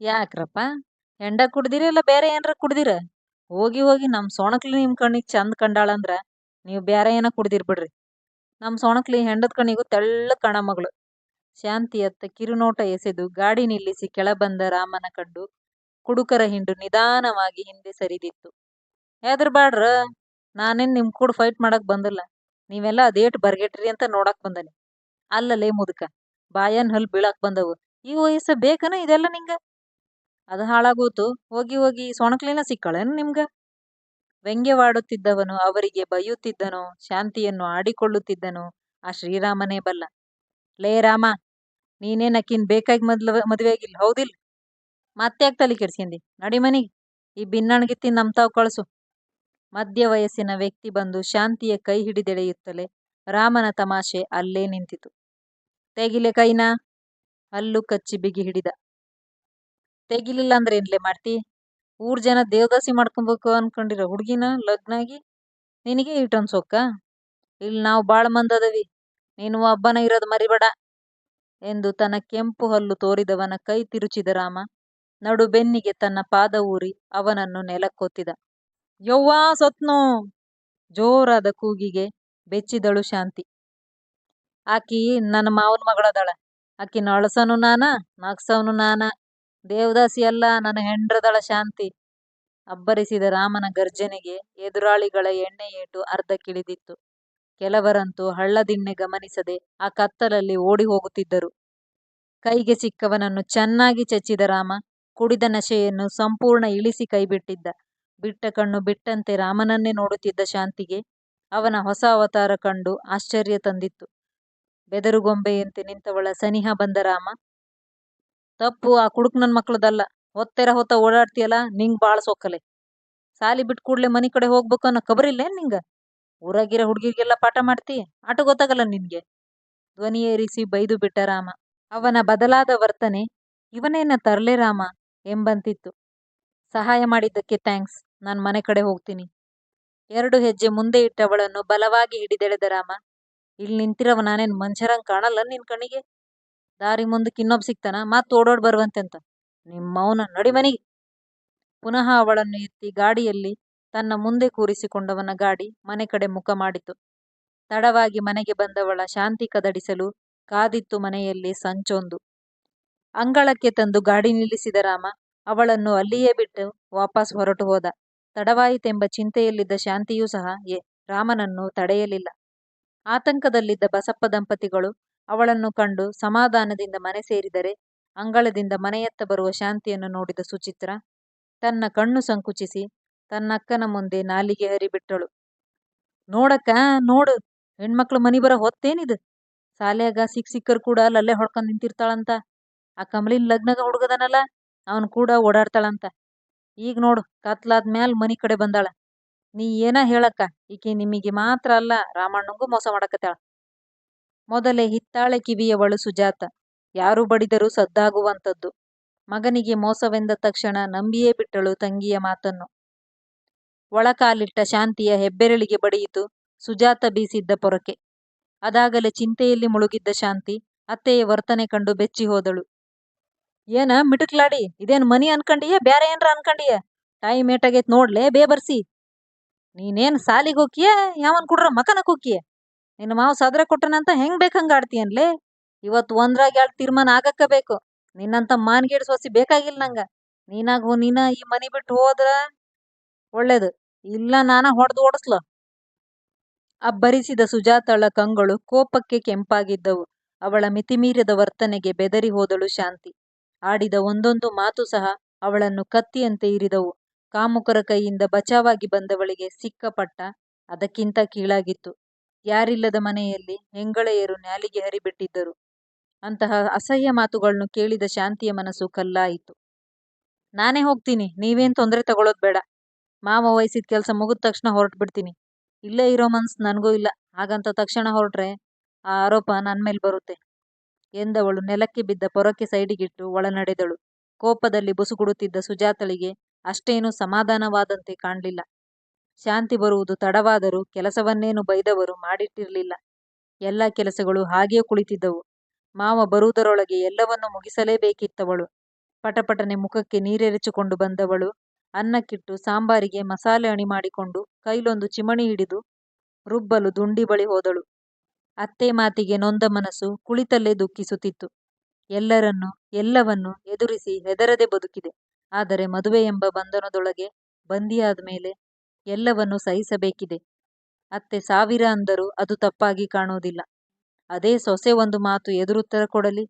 ಯಾಕ್ರಪ್ಪ? ಹೆಂಡ ಕುಡ್ದಿರ ಇಲ್ಲ ಬೇರೆ ಏನ್ರ ಕುಡ್ದಿರ? ಹೋಗಿ ಹೋಗಿ ನಮ್ಮ ಸೊಣಕ್ಲಿ ನಿಮ್ಮ ಕಣ್ಣಿಗೆ ಚಂದ ಕಂಡಾಳಂದ್ರ ನೀವು ಬೇರೆ ಏನ ಕುಡ್ದಿರ್ ಬಿಡ್ರಿ. ನಮ್ಮ ಸೊಣಕ್ಲಿ ಹೆಂಡದ ಕಣ್ಣಿಗೂ ತೆಳ್ಳ ಕಾಣ ಮಗಳು. ಶಾಂತಿಯತ್ತ ಕಿರುನೋಟ ಎಸೆದು ಗಾಡಿ ನಿಲ್ಲಿಸಿ ಕೆಳ ಬಂದ ರಾಮನ ಕಂಡು ಕುಡುಕರ ಹಿಂಡು ನಿಧಾನವಾಗಿ ಹಿಂದೆ ಸರಿದಿತ್ತು. ಹೆದರ್ಬಾಡ್ರ ನಾನೇನ್ ನಿಮ್ಮ ಕೂಡ ಫೈಟ್ ಮಾಡಕ್ ಬಂದಿಲ್ಲ. ನೀವೆಲ್ಲ ಅದೇಟ್ ಬರ್ಗೆಟ್ರಿ ಅಂತ ನೋಡಕ್ ಬಂದನಿ. ಅಲ್ಲಲೇ ಮುದುಕ. ಬಾಯನ್ ಹಲ್ ಬೀಳಾಕ್ ಬಂದವು. ಈ ವಯಸ್ಸ ಬೇಕನ ಇದೆಲ್ಲ ನಿಂಗ? ಅದು ಹಾಳಾಗೋತು. ಹೋಗಿ ಹೋಗಿ ಸೊಣಕ್ಲಿನ ಸಿಕ್ಕಳೇನು ನಿಮ್ಗ? ವ್ಯಂಗ್ಯವಾಡುತ್ತಿದ್ದವನು ಅವರಿಗೆ ಬೈಯುತ್ತಿದ್ದನೋ, ಶಾಂತಿಯನ್ನು ಆಡಿಕೊಳ್ಳುತ್ತಿದ್ದನೋ, ಆ ಶ್ರೀರಾಮನೇ ಬಲ್ಲ. ಲೇ ರಾಮ ನೀನೇ ನಕ್ಕಿನ್ ಬೇಕಾಗಿ ಮೊದ್ಲ, ಮದ್ವೆ ಆಗಿಲ್ಲ? ಹೌದಿಲ್ ಯಾಕೆ ತಲೆ ಕೆಡ್ಸ್ಕೊಂಡಿ ನಡಿ ಮನಿಗೆ. ಈ ಬಿನ್ನಣ್ಗಿತ್ತಿ ನಮ್ ತಾವ್ ಕಳಸು. ಮಧ್ಯ ವಯಸ್ಸಿನ ವ್ಯಕ್ತಿ ಬಂದು ಶಾಂತಿಯ ಕೈ ಹಿಡಿದೆಳೆಯುತ್ತಲೇ ರಾಮನ ತಮಾಷೆ ಅಲ್ಲೇ ನಿಂತಿತು. ತೆಗಿಲೆ ಕೈನಾ? ಹಲ್ಲು ಕಚ್ಚಿ ಬಿಗಿ ಹಿಡಿದ. ತೆಗಿಲಿಲ್ಲ ಅಂದ್ರೆ ಏನ್ಲೆ ಮಾಡ್ತಿ? ಊರ್ ಜನ ದೇವದಾಸಿ ಮಾಡ್ಕೊಬೇಕು ಅನ್ಕೊಂಡಿರೋ ಹುಡ್ಗಿನ ಲಗ್ನಾಗಿ ನಿನಗೆ ಇಟ್ಟೊಂದ್ ಸೊಕ್ಕ? ಇಲ್ಲಿ ನಾವು ಬಾಳ ಮಂದಿ ಅದವಿ. ನೀನು ಒಬ್ಬನ ಇರೋದು ಮರಿಬೇಡ ಎಂದು ತನ್ನ ಕೆಂಪು ಹಲ್ಲು ತೋರಿದವನ ಕೈ ತಿರುಚಿದ ರಾಮ ನಡು ಬೆನ್ನಿಗೆ ತನ್ನ ಪಾದ ಊರಿ ಅವನನ್ನು ನೆಲಕ್ಕೊತ್ತಿದ. ಯವ್ವಾ ಸತ್ನು! ಜೋರಾದ ಕೂಗಿಗೆ ಬೆಚ್ಚಿದಳು ಶಾಂತಿ. ಆಕಿ ನನ್ನ ಮಾವನ ಮಗಳದಾಳ. ಆಕಿನ ಅಳಸನು ನಾನ, ನಗ್ಸವನು ನಾನ? ದೇವದಾಸಿ ಅಲ್ಲ, ನನ್ನ ಹೆಂಡ್ರದಳ ಶಾಂತಿ. ಅಬ್ಬರಿಸಿದ ರಾಮನ ಗರ್ಜನೆಗೆ ಎದುರಾಳಿಗಳ ಎಣ್ಣೆ ಏಟು ಅರ್ಧ ಕಿಳಿದಿತ್ತು. ಕೆಲವರಂತೂ ಹಳ್ಳದಿಣ್ಣೆ ಗಮನಿಸದೆ ಆ ಕತ್ತಲಲ್ಲಿ ಓಡಿ ಹೋಗುತ್ತಿದ್ದರು. ಕೈಗೆ ಸಿಕ್ಕವನನ್ನು ಚೆನ್ನಾಗಿ ಚಚ್ಚಿದ ರಾಮ ಕುಡಿದ ನಶೆಯನ್ನು ಸಂಪೂರ್ಣ ಇಳಿಸಿ ಕೈಬಿಟ್ಟಿದ್ದ. ಬಿಟ್ಟ ಕಣ್ಣು ಬಿಟ್ಟಂತೆ ರಾಮನನ್ನೇ ನೋಡುತ್ತಿದ್ದ ಶಾಂತಿಗೆ ಅವನ ಹೊಸ ಅವತಾರ ಕಂಡು ಆಶ್ಚರ್ಯ ತಂದಿತ್ತು. ಬೆದರುಗೊಂಬೆಯಂತೆ ನಿಂತವಳ ಸನಿಹ ಬಂದ ರಾಮ ತಪ್ಪು, ಆ ಕುಡುಕ್ ನನ್ ಮಕ್ಳದಲ್ಲ. ಹೊತ್ತೆರ ಹೊತ್ತ ಓಡಾಡ್ತೀಯಲ್ಲ, ನಿಂಗ್ ಬಾಳ ಸೊಕ್ಕಲೆ ಸಾಲಿ ಬಿಟ್ಟು ಕೂಡ್ಲೆ ಮನಿ ಕಡೆ ಹೋಗ್ಬೇಕು ಅನ್ನೋ ನಿಂಗ? ಊರಾಗಿರೋ ಹುಡುಗಿಗೆಲ್ಲ ಪಾಠ ಮಾಡ್ತಿ? ಆಟ ಗೊತ್ತಾಗಲ್ಲ ನಿನ್ಗೆ? ಧ್ವನಿ ಏರಿಸಿ ಬೈದು ಬಿಟ್ಟ ರಾಮ. ಅವನ ಬದಲಾದ ವರ್ತನೆ, ಇವನೇನ ತರಲೆ ರಾಮ ಎಂಬಂತಿತ್ತು. ಸಹಾಯ ಮಾಡಿದ್ದಕ್ಕೆ ಥ್ಯಾಂಕ್ಸ್. ನಾನ್ ಮನೆ ಕಡೆ ಹೋಗ್ತೀನಿ. ಎರಡು ಹೆಜ್ಜೆ ಮುಂದೆ ಇಟ್ಟವಳನ್ನು ಬಲವಾಗಿ ಹಿಡಿದೆಳೆದ ರಾಮ, ಇಲ್ಲಿ ನಿಂತಿರವ, ನಾನೇನ್ ಮನುಷ್ಯರಂಗೆ ಕಾಣಲ್ಲ ನಿನ್ ಕಣ್ಣಿಗೆ? ದಾರಿ ಮುಂದಕ್ಕೆ ಇನ್ನೊಬ್ಬ ಸಿಗ್ತಾನ ಮತ್ ಓಡೋಡ್ ಬರುವಂತೆ ಅಂತ. ನಿಮ್ಮವನ ನಡಿ ಮನೆಗೆ. ಪುನಃ ಅವಳನ್ನು ಎತ್ತಿ ಗಾಡಿಯಲ್ಲಿ ತನ್ನ ಮುಂದೆ ಕೂರಿಸಿಕೊಂಡವನ ಗಾಡಿ ಮನೆ ಕಡೆ ಮುಖ ಮಾಡಿತು. ತಡವಾಗಿ ಮನೆಗೆ ಬಂದವಳ ಶಾಂತಿ ಕದಡಿಸಲು ಕಾದಿತ್ತು ಮನೆಯಲ್ಲಿ ಸಂಚೊಂದು. ಅಂಗಳಕ್ಕೆ ತಂದು ಗಾಡಿ ನಿಲ್ಲಿಸಿದ ರಾಮ ಅವಳನ್ನು ಅಲ್ಲಿಯೇ ಬಿಟ್ಟು ವಾಪಸ್ ಹೊರಟು ಹೋದ. ತಡವಾಯಿತೆಂಬ ಚಿಂತೆಯಲ್ಲಿದ್ದ ಶಾಂತಿಯೂ ಸಹ ಎ ರಾಮನನ್ನು ತಡೆಯಲಿಲ್ಲ. ಆತಂಕದಲ್ಲಿದ್ದ ಬಸಪ್ಪ ದಂಪತಿಗಳು ಅವಳನ್ನು ಕಂಡು ಸಮಾಧಾನದಿಂದ ಮನೆ ಸೇರಿದರೆ ಅಂಗಳದಿಂದ ಮನೆಯತ್ತ ಬರುವ ಶಾಂತಿಯನ್ನು ನೋಡಿದ ಸುಚಿತ್ರ ತನ್ನ ಕಣ್ಣು ಸಂಕುಚಿಸಿ ತನ್ನಕ್ಕನ ಮುಂದೆ ನಾಲಿಗೆ ಹರಿಬಿಟ್ಟಳು. ನೋಡಕ್ಕ, ನೋಡು, ಹೆಣ್ಮಕ್ಳು ಮನಿ ಬರ ಹೊತ್ತೇನಿದು? ಸಾಲ್ಯಾಗ ಸಿಕ್ ಸಿಕ್ಕರ್ ಕೂಡ ಅಲ್ಲಲ್ಲೇ ಹೊಡ್ಕೊಂಡ್ ನಿಂತಿರ್ತಾಳಂತ. ಆ ಕಮಲಿನ ಲಗ್ನಗ ಹುಡುಗದನಲ್ಲ, ಅವನ್ ಕೂಡ ಓಡಾಡ್ತಾಳಂತ. ಈಗ ನೋಡು, ಕತ್ಲಾದ್ಮ್ಯಾಲ್ ಮನಿ ಕಡೆ ಬಂದಾಳ. ನೀ ಏನ ಹೇಳಕ್ಕ? ಈಕೆ ನಿಮಗೆ ಮಾತ್ರ ಅಲ್ಲ, ರಾಮಣ್ಣಂಗೂ ಮೋಸ ಮಾಡಕತ್ತಾಳ. ಮೊದಲೇ ಹಿತ್ತಾಳೆ ಕಿವಿಯವಳು ಸುಜಾತ. ಯಾರು ಬಡಿದರೂ ಸದ್ದಾಗುವಂಥದ್ದು. ಮಗನಿಗೆ ಮೋಸವೆಂದ ತಕ್ಷಣ ನಂಬಿಯೇ ಬಿಟ್ಟಳು ತಂಗಿಯ ಮಾತನ್ನು. ಒಳಕಾಲಿಟ್ಟ ಶಾಂತಿಯ ಹೆಬ್ಬೆರಳಿಗೆ ಬಡಿಯಿತು ಸುಜಾತ ಬೀಸಿದ್ದ ಪೊರಕೆ. ಅದಾಗಲೇ ಚಿಂತೆಯಲ್ಲಿ ಮುಳುಗಿದ್ದ ಶಾಂತಿ ಅತ್ತೆಯ ವರ್ತನೆ ಕಂಡು ಬೆಚ್ಚಿ ಹೋದಳು. ಏನ ಮಿಟುಕ್ಲಾಡಿ, ಇದೇನ್ ಮನಿ ಅನ್ಕಂಡಿಯ, ಬ್ಯಾರೆ ಏನ್ರ ಅನ್ಕಂಡಿಯ? ತಾಯಿ ಮೇಟಾಗೈತ್ ನೋಡ್ಲೆ ಬೇಬರ್ಸಿ. ನೀನೇನ್ ಸಾಲಿಗೆ ಹೋಕಿಯ ಯಾವನ್ ಕುಡ್ರ ಮಕನ ಹೋಕಿಯ ನಿನ್ನ ಮಾವ ಸದ್ರ ಕೊಟ್ಟನಂತ ಹೆಂಗ್ ಬೇಕಂಗ ಆಡ್ತೀಯನ್ಲೇ? ಇವತ್ ಒಂದ್ರಾಗ ಎರಡು ತೀರ್ಮಾನ ಆಗಕ್ಕ ಬೇಕು. ನಿನ್ನಂತ ಮಾನ್ಗೇಡ್ ಸೊಸಿ ಬೇಕಾಗಿಲ್ಲ ನಂಗ. ನೀನಾಗ ನೀನ ಈ ಮನಿ ಬಿಟ್ಟು ಹೋದ್ರ ಒಳ್ಳೇದು. ಇಲ್ಲ ನಾನ ಹೊಡೆದು ಓಡಿಸ್ಲ. ಅಬ್ಬರಿಸಿದ ಸುಜಾತಳ ಕಂಗಳು ಕೋಪಕ್ಕೆ ಕೆಂಪಾಗಿದ್ದವು. ಅವಳ ಮಿತಿಮೀರಿದ ವರ್ತನೆಗೆ ಬೆದರಿ ಹೋದಳು ಶಾಂತಿ. ಆಡಿದ ಒಂದೊಂದು ಮಾತು ಸಹ ಅವಳನ್ನು ಕತ್ತಿಯಂತೆ ಇರಿದವು. ಕಾಮುಕರ ಕೈಯಿಂದ ಬಚಾವಾಗಿ ಬಂದವಳಿಗೆ ಸಿಕ್ಕಪಟ್ಟ ಅದಕ್ಕಿಂತ ಕೀಳಾಗಿತ್ತು. ಯಾರಿಲ್ಲದ ಮನೆಯಲ್ಲಿ ಹೆಂಗಳೆಯರು ನ್ಯಾಲಿಗೆ ಹರಿಬಿಟ್ಟಿದ್ದರು. ಅಂತಹ ಅಸಹ್ಯ ಮಾತುಗಳನ್ನು ಕೇಳಿದ ಶಾಂತಿಯ ಮನಸ್ಸು ಕಲ್ಲಾಯಿತು. ನಾನೇ ಹೋಗ್ತೀನಿ, ನೀವೇನ್ ತೊಂದರೆ ತಗೊಳೋದ್ ಬೇಡ. ಮಾವ ವಹಿಸಿದ ಕೆಲಸ ಮುಗಿದ ತಕ್ಷಣ ಹೊರಟು ಬಿಡ್ತೀನಿ ಇಲ್ಲೇ ಇರೋ ಮನ್ಸ್ ನನಗೂ ಇಲ್ಲ. ಹಾಗಂತ ತಕ್ಷಣ ಹೊರಟ್ರೆ ಆ ಆರೋಪ ನನ್ನ ಮೇಲೆ ಬರುತ್ತೆ ಎಂದವಳು ನೆಲಕ್ಕೆ ಬಿದ್ದ ಪೊರಕ್ಕೆ ಸೈಡಿಗಿಟ್ಟು ಒಳನಡೆದಳು. ಕೋಪದಲ್ಲಿ ಬುಸುಗುಡುತ್ತಿದ್ದ ಸುಜಾತಳಿಗೆ ಅಷ್ಟೇನೂ ಸಮಾಧಾನವಾದಂತೆ ಕಾಣಲಿಲ್ಲ. ಶಾಂತಿ ಬರುವುದು ತಡವಾದರೂ ಕೆಲಸವನ್ನೇನು ಬೈದವರು ಮಾಡಿಟ್ಟಿರಲಿಲ್ಲ. ಎಲ್ಲ ಕೆಲಸಗಳು ಹಾಗೆಯೇ ಕುಳಿತಿದ್ದವು. ಮಾವ ಬರುವುದರೊಳಗೆ ಎಲ್ಲವನ್ನೂ ಮುಗಿಸಲೇಬೇಕಿತ್ತವಳು. ಪಟಪಟನೆ ಮುಖಕ್ಕೆ ನೀರೆರಚಿಕೊಂಡು ಬಂದವಳು. ಅನ್ನಕ್ಕಿಟ್ಟು ಸಾಂಬಾರಿಗೆ ಮಸಾಲೆ ಅಣಿ ಮಾಡಿಕೊಂಡು ಕೈಲೊಂದು ಚಿಮಣಿ ಹಿಡಿದು ರುಬ್ಬಲು ದುಂಡಿ ಬಳಿ ಹೋದಳು. ಅತ್ತೆ ಮಾತಿಗೆ ನೊಂದ ಮನಸ್ಸು ಕುಳಿತಲ್ಲೇ ದುಃಖಿಸುತ್ತಿತ್ತು. ಎಲ್ಲರನ್ನೂ, ಎಲ್ಲವನ್ನು ಎದುರಿಸಿ ಹೆದರದೆ ಬದುಕಿದೆ. ಆದರೆ ಮದುವೆ ಎಂಬ ಬಂಧನದೊಳಗೆ ಬಂದಿಯಾದ ಮೇಲೆ ಎಲ್ಲವನ್ನೂ ಸಹಿಸಬೇಕಿದೆ. ಅತ್ತೆ ಸಾವಿರ ಅಂದರೂ ಅದು ತಪ್ಪಾಗಿ ಕಾಣುವುದಿಲ್ಲ. ಅದೇ ಸೊಸೆ ಒಂದು ಮಾತು ಎದುರುತ್ತರ ಕೊಡಲಿ,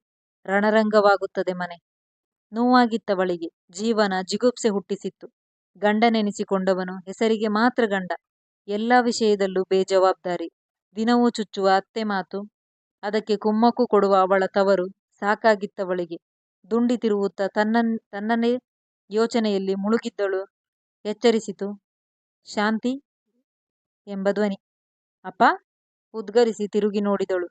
ರಣರಂಗವಾಗುತ್ತದೆ ಮನೆ. ನೋವಾಗಿತ್ತವಳಿಗೆ ಜೀವನ ಜಿಗುಪ್ಸೆ ಹುಟ್ಟಿಸಿತ್ತು. ಗಂಡನೆನಿಸಿಕೊಂಡವನು ಹೆಸರಿಗೆ ಮಾತ್ರ ಗಂಡ. ಎಲ್ಲ ವಿಷಯದಲ್ಲೂ ಬೇಜವಾಬ್ದಾರಿ. ದಿನವೂ ಚುಚ್ಚುವ ಅತ್ತೆ ಮಾತು, ಅದಕ್ಕೆ ಕುಮ್ಮಕ್ಕು ಕೊಡುವ ಅವಳ ತವರು ಸಾಕಾಗಿತ್ತವಳಿಗೆ. ದುಂಡಿ ತಿರುವುತ್ತಾ ತನ್ನ ತನ್ನನೇ ಯೋಚನೆಯಲ್ಲಿ ಮುಳುಗಿದ್ದಳು, ಎಚ್ಚರಿಸಿತು ಶಾಂತಿ ಎಂಬ ಧ್ವನಿ. ಅಪ್ಪ, ಉದ್ಗರಿಸಿ ತಿರುಗಿ ನೋಡಿದಳು.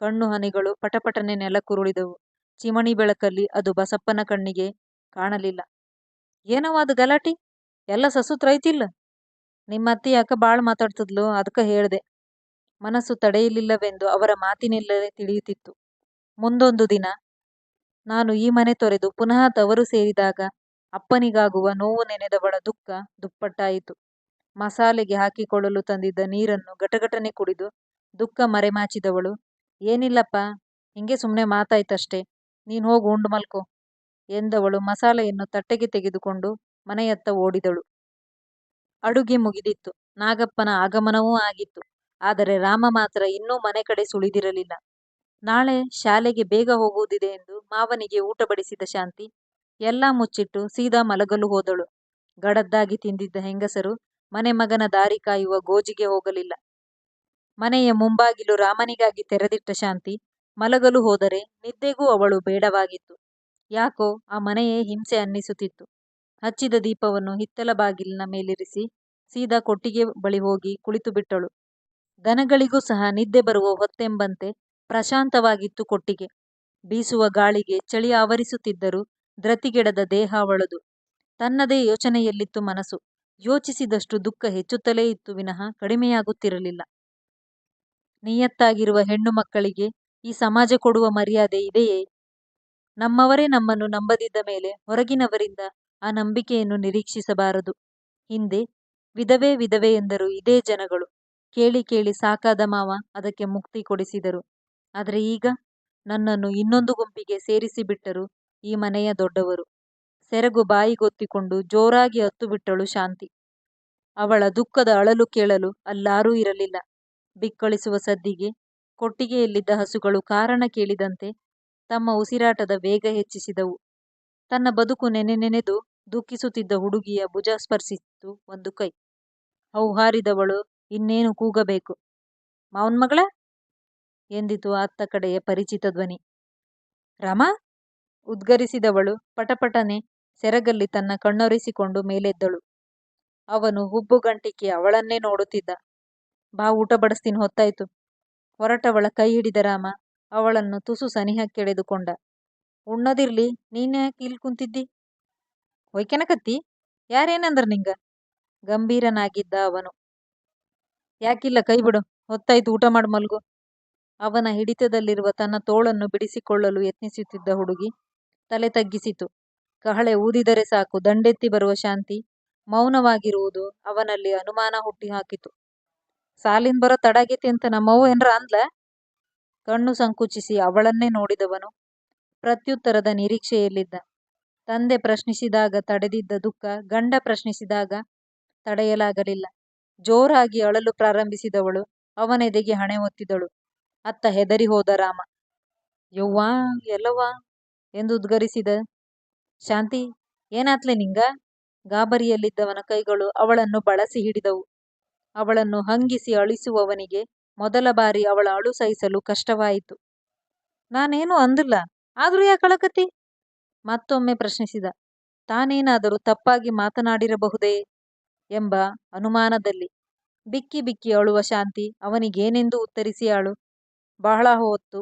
ಕಣ್ಣು ಹನಿಗಳು ಪಟಪಟನೆ ನೆಲಕ್ಕುರುಳಿದವು. ಚಿಮಣಿ ಬೆಳಕಲ್ಲಿ ಅದು ಬಸಪ್ಪನ ಕಣ್ಣಿಗೆ ಕಾಣಲಿಲ್ಲ. ಏನವ ಅದು ಗಲಾಟಿ? ಎಲ್ಲ ಸಸುತ್ರೈತಿಲ್ಲ ನಿಮ್ಮ ಅತ್ತಿ ಯಾಕ ಬಾಳ್ ಮಾತಾಡ್ತಿದ್ಲು? ಅದಕ್ಕ ಹೇಳ್ದೆ. ಮನಸ್ಸು ತಡೆಯಲಿಲ್ಲವೆಂದು ಅವರ ಮಾತಿನೆಲ್ಲೇ ತಿಳಿಯುತ್ತಿತ್ತು. ಮುಂದೊಂದು ದಿನ, ನಾನು ಈ ಮನೆ ತೊರೆದು ಪುನಃ ತವರು ಸೇರಿದಾಗ ಅಪ್ಪನಿಗಾಗುವ ನೋವು ನೆನೆದವಳ ದುಃಖ ದುಪ್ಪಟ್ಟಾಯಿತು. ಮಸಾಲೆಗೆ ಹಾಕಿಕೊಳ್ಳಲು ತಂದಿದ್ದ ನೀರನ್ನು ಗಟಗಟನೆ ಕುಡಿದು ದುಃಖ ಮರೆಮಾಚಿದವಳು. ಏನಿಲ್ಲಪ್ಪ, ಹಿಂಗೆ ಸುಮ್ಮನೆ ಮಾತಾಯ್ತಷ್ಟೇ. ನೀನು ಹೋಗು ಉಂಡು ಮಲ್ಕೋ ಎಂದವಳು ಮಸಾಲೆಯನ್ನು ತಟ್ಟೆಗೆ ತೆಗೆದುಕೊಂಡು ಮನೆಯತ್ತ ಓಡಿದಳು. ಅಡುಗೆ ಮುಗಿದಿತ್ತು. ನಾಗಪ್ಪನ ಆಗಮನವೂ ಆಗಿತ್ತು. ಆದರೆ ರಾಮ ಮಾತ್ರ ಇನ್ನೂ ಮನೆ ಕಡೆ ಸುಳಿದಿರಲಿಲ್ಲ. ನಾಳೆ ಶಾಲೆಗೆ ಬೇಗ ಹೋಗುವುದಿದೆ ಎಂದು ಮಾವನಿಗೆ ಊಟ ಬಡಿಸಿದ ಶಾಂತಿ, ಎಲ್ಲ ಮುಚ್ಚಿಟ್ಟು ಸೀದಾ ಮಲಗಲು ಹೋದಳು. ಗಡದ್ದಾಗಿ ತಿಂದಿದ್ದ ಹೆಂಗಸರು ಮನೆ ಮಗನ ದಾರಿ ಕಾಯುವ ಗೋಜಿಗೆ ಹೋಗಲಿಲ್ಲ. ಮನೆಯ ಮುಂಬಾಗಿಲು ರಾಮನಿಗಾಗಿ ತೆರೆದಿಟ್ಟ ಶಾಂತಿ ಮಲಗಲು ಹೋದರೆ ನಿದ್ದೆಗೂ ಅವಳು ಬೇಡವಾಗಿತ್ತು. ಯಾಕೋ ಆ ಮನೆಯೇ ಹಿಂಸೆ ಅನ್ನಿಸುತ್ತಿತ್ತು. ಹಚ್ಚಿದ ದೀಪವನ್ನು ಹಿತ್ತಲ ಬಾಗಿಲಿನ ಮೇಲಿರಿಸಿ ಸೀದಾ ಕೊಟ್ಟಿಗೆ ಬಳಿ ಹೋಗಿ ಕುಳಿತು ಬಿಟ್ಟಳು. ದನಗಳಿಗೂ ಸಹ ನಿದ್ದೆ ಬರುವ ಹೊತ್ತೆಂಬಂತೆ ಪ್ರಶಾಂತವಾಗಿತ್ತು ಕೊಟ್ಟಿಗೆ. ಬೀಸುವ ಗಾಳಿಗೆ ಚಳಿ ಆವರಿಸುತ್ತಿದ್ದರೂ ದ್ರತಿಗೆಡದ ದೇಹ ಅವಳದು. ತನ್ನದೇ ಯೋಚನೆಯಲ್ಲಿತ್ತು ಮನಸ್ಸು. ಯೋಚಿಸಿದಷ್ಟು ದುಃಖ ಹೆಚ್ಚುತ್ತಲೇ ಇತ್ತು ವಿನಃ ಕಡಿಮೆಯಾಗುತ್ತಿರಲಿಲ್ಲ. ನಿಯತ್ತಾಗಿರುವ ಹೆಣ್ಣು ಮಕ್ಕಳಿಗೆ ಈ ಸಮಾಜ ಕೊಡುವ ಮರ್ಯಾದೆ ಇದೆಯೇ? ನಮ್ಮವರೇ ನಮ್ಮನ್ನು ನಂಬದಿದ್ದ ಮೇಲೆ ಹೊರಗಿನವರಿಂದ ಆ ನಂಬಿಕೆಯನ್ನು ನಿರೀಕ್ಷಿಸಬಾರದು. ಹಿಂದೆ, ವಿಧವೆ ವಿಧವೆ ಎಂದರು ಇದೇ ಜನಗಳು. ಕೇಳಿ ಕೇಳಿ ಸಾಕಾದ ಮಾವ ಅದಕ್ಕೆ ಮುಕ್ತಿ ಕೊಡಿಸಿದರು. ಆದರೆ ಈಗ ನನ್ನನ್ನು ಇನ್ನೊಂದು ಗುಂಪಿಗೆ ಸೇರಿಸಿಬಿಟ್ಟರು ಈ ಮನೆಯ ದೊಡ್ಡವರು. ಸೆರಗು ಬಾಯಿಗೊತ್ತಿಕೊಂಡು ಜೋರಾಗಿ ಅತ್ತುಬಿಟ್ಟಳು ಶಾಂತಿ. ಅವಳ ದುಃಖದ ಅಳಲು ಕೇಳಲು ಅಲ್ಲಾರೂ ಇರಲಿಲ್ಲ. ಬಿಕ್ಕಳಿಸುವ ಸದ್ದಿಗೆ ಕೊಟ್ಟಿಗೆಯಲ್ಲಿದ್ದ ಹಸುಗಳು ಕಾರಣ ಕೇಳಿದಂತೆ ತಮ್ಮ ಉಸಿರಾಟದ ವೇಗ ಹೆಚ್ಚಿಸಿದವು. ತನ್ನ ಬದುಕು ನೆನೆ ನೆನೆದು ದುಃಖಿಸುತ್ತಿದ್ದ ಹುಡುಗಿಯ ಭುಜ ಸ್ಪರ್ಶಿಸಿತು ಒಂದು ಕೈ. ಹೌಹಾರಿದವಳು ಇನ್ನೇನು ಕೂಗಬೇಕು? ಮಾವನ್ ಮಗಳ? ಎಂದಿತು ಅತ್ತ ಕಡೆಯ ಪರಿಚಿತ ಧ್ವನಿ. ರಮ? ಉದ್ಗರಿಸಿದವಳು ಪಟಪಟನೆ ಸೆರಗಲ್ಲಿ ತನ್ನ ಕಣ್ಣೊರೆಸಿಕೊಂಡು ಮೇಲೆದ್ದಳು. ಅವನು ಹುಬ್ಬುಗಂಟಿಕ್ಕಿ ಅವಳನ್ನೇ ನೋಡುತ್ತಿದ್ದ. ಬಾ, ಊಟ ಬಡಿಸ್ತೀನಿ, ಹೊತ್ತಾಯ್ತು. ಹೊರಟವಳ ಕೈ ಹಿಡಿದ ರಾಮ ಅವಳನ್ನು ತುಸು ಸನಿಹಕ್ಕೆಳೆದುಕೊಂಡ ಉಣ್ಣದಿರ್ಲಿ ನೀನ್ಯಾಕೆ ಇಲ್ಲಿ ಕುಂತಿದ್ದಿ? ಹೊಯ್ಕೆನಕತ್ತಿ? ಯಾರೇನಂದ್ರ ನಿಂಗ? ಗಂಭೀರನಾಗಿದ್ದ ಅವನು. ಯಾಕಿಲ್ಲ, ಕೈ ಬಿಡು, ಹೊತ್ತಾಯ್ತು, ಊಟ ಮಾಡಿ ಮಲ್ಗು. ಅವನ ಹಿಡಿತದಲ್ಲಿರುವ ತನ್ನ ತೋಳನ್ನು ಬಿಡಿಸಿಕೊಳ್ಳಲು ಯತ್ನಿಸುತ್ತಿದ್ದ ಹುಡುಗಿ ತಲೆ ತಗ್ಗಿಸಿತು. ಕಹಳೆ ಊದಿದರೆ ಸಾಕು, ದಂಡೆತ್ತಿ ಬರುವ ಶಾಂತಿ. ಮೌನವಾಗಿರುವುದು ಅವನಲ್ಲಿ ಅನುಮಾನ ಹುಟ್ಟಿ ಹಾಕಿತು ಸಾಲಿನ್ ಬರೋ ತಡಾಗೈತಿ ಅಂತ ನಮ್ಮವ್ವ ಏನ್ರ ಅಂದ್ಲ? ಕಣ್ಣು ಸಂಕುಚಿಸಿ ಅವಳನ್ನೇ ನೋಡಿದವನು. ಪ್ರತ್ಯುತ್ತರದ ನಿರೀಕ್ಷೆಯಲ್ಲಿದ್ದ. ತಂದೆ ಪ್ರಶ್ನಿಸಿದಾಗ ತಡೆದಿದ್ದ ದುಃಖ, ಗಂಡ ಪ್ರಶ್ನಿಸಿದಾಗ ತಡೆಯಲಾಗಲಿಲ್ಲ. ಜೋರಾಗಿ ಅಳಲು ಪ್ರಾರಂಭಿಸಿದವಳು ಅವನೆದೆಗೆ ಹಣೆ ಒತ್ತಿದಳು. ಅತ್ತ ಹೆದರಿ ಹೋದ ರಾಮ. ಯವ್ವಾ, ಎಲ್ಲವ್ವ? ಎಂದು ಉದ್ಗರಿಸಿದ ಶಾಂತಿ, ಏನಾತ್ಲೆ ನಿಂಗ? ಗಾಬರಿಯಲ್ಲಿದ್ದವನ ಕೈಗಳು ಅವಳನ್ನು ಬಳಸಿ ಹಿಡಿದವು. ಅವಳನ್ನು ಹಂಗಿಸಿ ಅಳಿಸುವವನಿಗೆ ಮೊದಲ ಬಾರಿ ಅವಳ ಅಳು ಸಹಿಸಲು ಕಷ್ಟವಾಯಿತು. ನಾನೇನು ಅಂದಿಲ್ಲ. ಆದ್ರೂ ಯಾ ಕಳಕತಿ ಮತ್ತೊಮ್ಮೆ ಪ್ರಶ್ನಿಸಿದ. ತಾನೇನಾದರೂ ತಪ್ಪಾಗಿ ಮಾತನಾಡಿರಬಹುದೇ? ಎಂಬ ಅನುಮಾನದಲ್ಲಿ. ಬಿಕ್ಕಿ ಬಿಕ್ಕಿ ಅಳುವ ಶಾಂತಿ ಅವನಿಗೇನೆಂದು ಉತ್ತರಿಸಿಯಾಳು ಬಹಳ ಹೊತ್ತು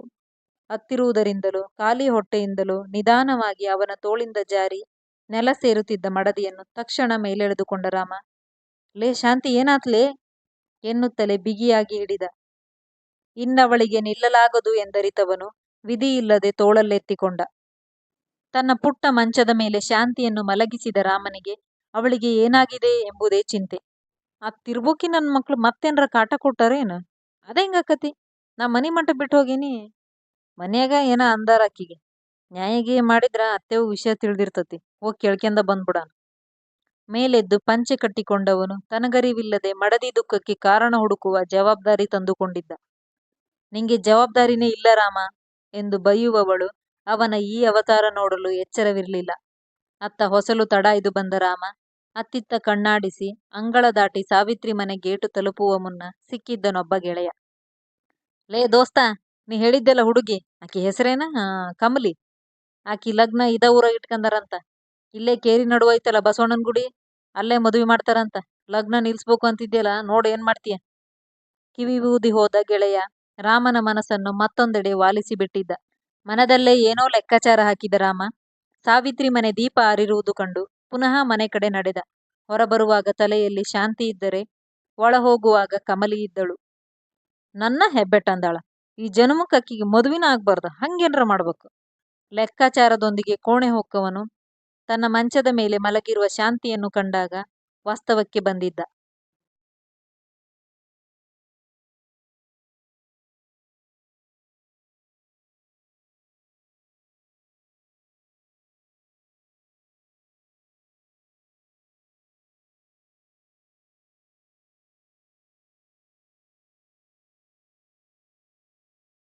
ಹತ್ತಿರುವುದರಿಂದಲೋ, ಖಾಲಿ ಹೊಟ್ಟೆಯಿಂದಲೂ ನಿಧಾನವಾಗಿ ಅವನ ತೋಳಿಂದ ಜಾರಿ ನೆಲ ಸೇರುತ್ತಿದ್ದ ಮಡದಿಯನ್ನು ತಕ್ಷಣ ಮೇಲೆಳೆದುಕೊಂಡ ರಾಮ, ಲೇ ಶಾಂತಿ, ಏನಾತ್ಲೇ? ಎನ್ನುತ್ತಲೇ ಬಿಗಿಯಾಗಿ ಹಿಡಿದ. ಇನ್ನವಳಿಗೆ ನಿಲ್ಲಲಾಗದು ಎಂದರಿತವನು ವಿಧಿಯಿಲ್ಲದೆ ತೋಳಲ್ಲೆತ್ತಿಕೊಂಡ ತನ್ನ ಪುಟ್ಟ ಮಂಚದ ಮೇಲೆ ಶಾಂತಿಯನ್ನು ಮಲಗಿಸಿದ ರಾಮನಿಗೆ, ಅವಳಿಗೆ ಏನಾಗಿದೆ? ಎಂಬುದೇ ಚಿಂತೆ. ಆ ತಿರ್ಬೋಕಿ ನನ್ನ ಮಕ್ಳು ಮತ್ತೇನ್ರ ಕಾಟ ಕೊಟ್ಟಾರೇನು? ಹೆಂಗಕತಿ ನಾ ಮನಿ ಮಠ ಬಿಟ್ಟು ಹೋಗೀನಿ. ಮನ್ಯಾಗ ಏನ ಅಂದಾರ ಆಕಿಗೆ. ನ್ಯಾಯಿಗೆ ಮಾಡಿದ್ರ ಅತ್ತೆವು ವಿಷಯ ತಿಳಿದಿರ್ತತಿ. ಹೋಗಿ ಕೇಳ್ಕೆಂದ ಬಂದ್ಬಿಡಾನ. ಮೇಲೆದ್ದು ಪಂಚೆ ಕಟ್ಟಿಕೊಂಡವನು ತನಗರಿವಿಲ್ಲದೆ ಮಡದಿ ದುಃಖಕ್ಕೆ ಕಾರಣ ಹುಡುಕುವ ಜವಾಬ್ದಾರಿ ತಂದುಕೊಂಡಿದ್ದ. ನಿಂಗೆ ಜವಾಬ್ದಾರಿನೇ ಇಲ್ಲ ರಾಮ ಎಂದು ಬೈಯುವವಳು ಅವನ ಈ ಅವತಾರ ನೋಡಲು ಎಚ್ಚರವಿರಲಿಲ್ಲ. ಅತ್ತ ಹೊಸಲು ತಡಾಯ್ದು ಬಂದ ರಾಮ ಅತ್ತಿತ್ತ ಕಣ್ಣಾಡಿಸಿ ಅಂಗಳ ದಾಟಿ ಸಾವಿತ್ರಿ ಮನೆ ಗೇಟು ತಲುಪುವ ಮುನ್ನ ಸಿಕ್ಕಿದ್ದನೊಬ್ಬ ಗೆಳೆಯ. ಲೇ ದೋಸ್ತ ನೀ ಹೇಳಿದ್ದೆಲ್ಲ ಹುಡುಗಿ, ಆಕಿ ಹೆಸರೇನ? ಕಮಲಿ. ಆಕಿ ಲಗ್ನ ಇದ ಊರಾಗ ಇಟ್ಕಂದಾರಂತ. ಇಲ್ಲೇ ಕೇರಿ ನಡುವೈತಲ್ಲ ಬಸವಣ್ಣನ ಗುಡಿ? ಅಲ್ಲೇ ಮದುವೆ ಮಾಡ್ತಾರಂತ. ಲಗ್ನ ನಿಲ್ಸ್ಬೇಕು ಅಂತಿದ್ಯಲ್ಲ, ನೋಡ್ ಏನ್ ಮಾಡ್ತೀಯ? ಕಿವಿ ಊದಿ ಹೋದ ಗೆಳೆಯ, ರಾಮನ ಮನಸ್ಸನ್ನು ಮತ್ತೊಂದೆಡೆ ವಾಲಿಸಿ ಬಿಟ್ಟಿದ್ದ. ಮನದಲ್ಲೇ ಏನೋ ಲೆಕ್ಕಾಚಾರ ಹಾಕಿದ ರಾಮ. ಸಾವಿತ್ರಿ ಮನೆ ದೀಪ ಆರಿರುವುದು ಕಂಡು ಪುನಃ ಮನೆ ಕಡೆ ನಡೆದ. ಹೊರಬರುವಾಗ ತಲೆಯಲ್ಲಿ ಶಾಂತಿ ಇದ್ದರೆ ಒಳ ಹೋಗುವಾಗ ಕಮಲಿ ಇದ್ದಳು. ನನ್ನ ಹೆಬ್ಬೆಟ್ಟಂದಾಳ. ಈ ಜನ್ಮಕ್ಕೆ ಅಕ್ಕಿಗೆ ಮದುವಿನ ಆಗ್ಬಾರ್ದು. ಹಂಗೇನ್ರ ಮಾಡ್ಬೇಕು? ಲೆಕ್ಕಾಚಾರದೊಂದಿಗೆ ಕೋಣೆ ಹೊಕ್ಕವನು, ತನ್ನ ಮಂಚದ ಮೇಲೆ ಮಲಗಿರುವ ಶಾಂತಿಯನ್ನು ಕಂಡಾಗ ವಾಸ್ತವಕ್ಕೆ ಬಂದಿದ್ದ.